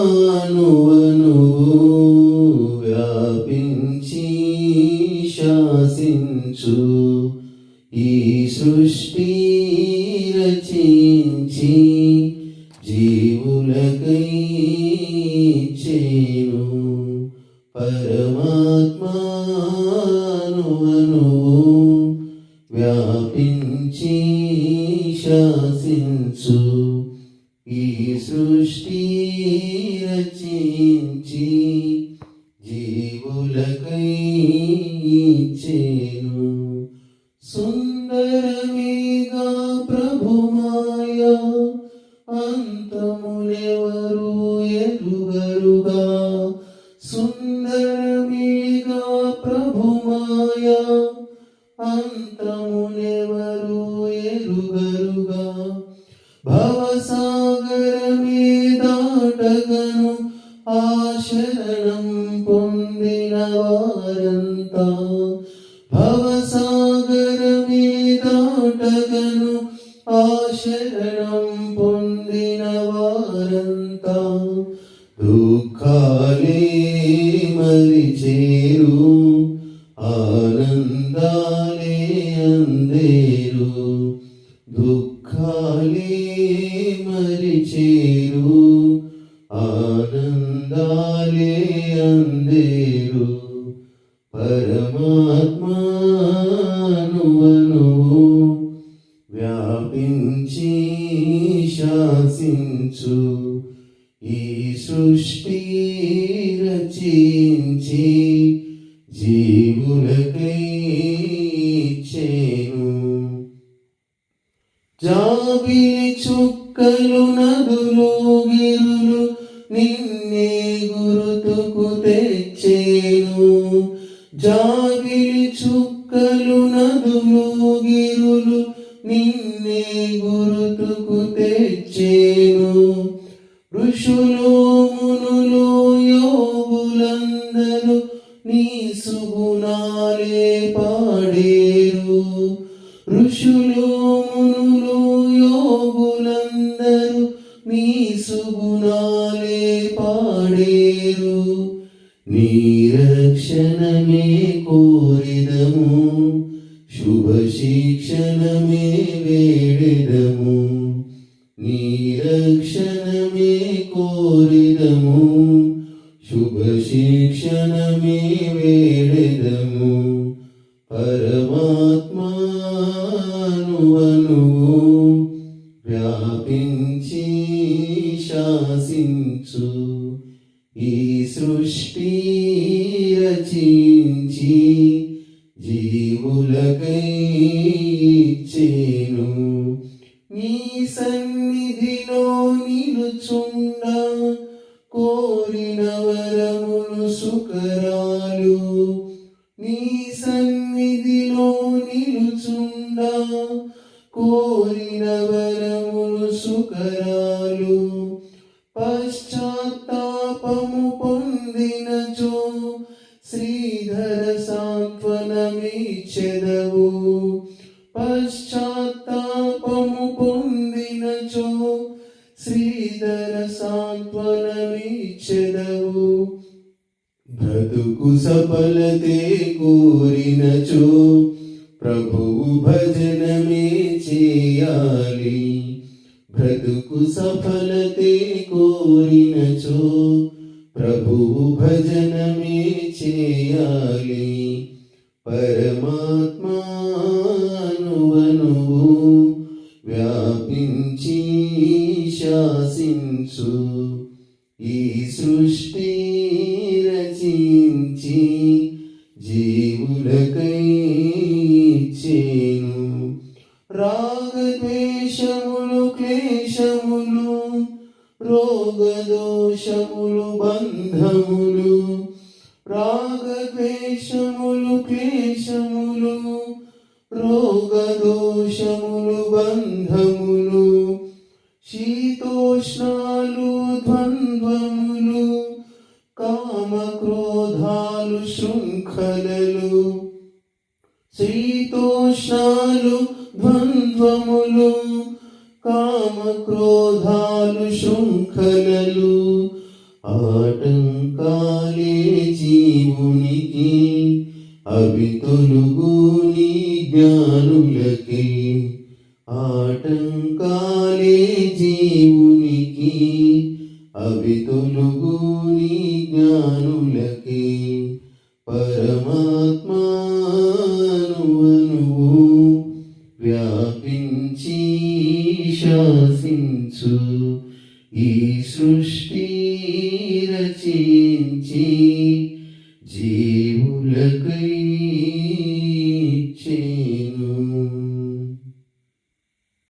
పరమాత్మానువను వ్యాపించి శాసించు ఈ సృష్టి రచించి జీవులకై చేను పరమాత్మా సృష్టి రచించి జీవులకై చేను సుందరమేగా ప్రభుమాయ అంతములెవరు ఎరుగరుగా సుందరమేగా ప్రభుమాయ అంతములెవరు ఎరుగరుగా భవసా ఆశరణం పొందిన వారంతా భవసాగరమే దాటగను ఆశరణం పొందిన వారంతా దుఃఖాలే మరి చేరు ఆనందాలే అందేరు. అందేరు పరమాత్మను వ్యాపించి శాసించు. ఈ సృష్టి రచించి జీవులకై చేను. జాబిలి చుక్కలు నదులు గిరులు నిన్నే గురుతుకు తెచ్చేను. జాబిలి చుక్కలు నదులు గిరులు నిన్నే గురుతుకు తెచ్చేను. ఋషులు మునులు యోగులందరూ నీ సుగుణాలే పాడేరు. ఋషులు మునులు యోగులందరూ నీ సుగుణాలే పాడేరు. నీ రక్షణమే కోరిదము. శుభ శిక్షణమే వేడెదము. నీ రక్షణమే కోరిదము. శుభ శిక్షణమే వేడెదము. పరమాత్మానువను శాసించు ఈ సృష్టి రచించి జీవులకై ఇచ్చేను నీ సన్నిధిలో నిలుచుండ కోరిన వరములు సుకరాలు నీ సన్నిధిలో నిలుచుండ కోరిన వరములు సుకరాలు శ్రీధర సాంత్వనమిచ్చెదవు. బ్రతుకు సఫలతే కోరినచో. ప్రభువు భజనమే చేయాలి. బ్రతుకు సఫలతే కోరినచో. ప్రభువు భజనమే చేయాలి. పరమాత్మా రచించు ఈ సృష్టి రచించి జీవులకై ఇచ్చేను. రాగద్వేషములు క్లేశములు రోగదోషములు బంధములు రాగద్వేషములు క్లేశములు రోగదోషములు కామక్రోధాలు శృంఖలలు శీతోష్ణాలు ద్వంద్వములు కామ క్రోధాలు శృంఖలలు ఆటంకాలే జీవునికి అవి తొలుగు నీ జ్ఞానులకి ఆటంకాలే జీవునికి అవి తొలుగు పరమాత్మానువనువు వ్యాపించి శాసించు. ఈ సృష్టి రచయిత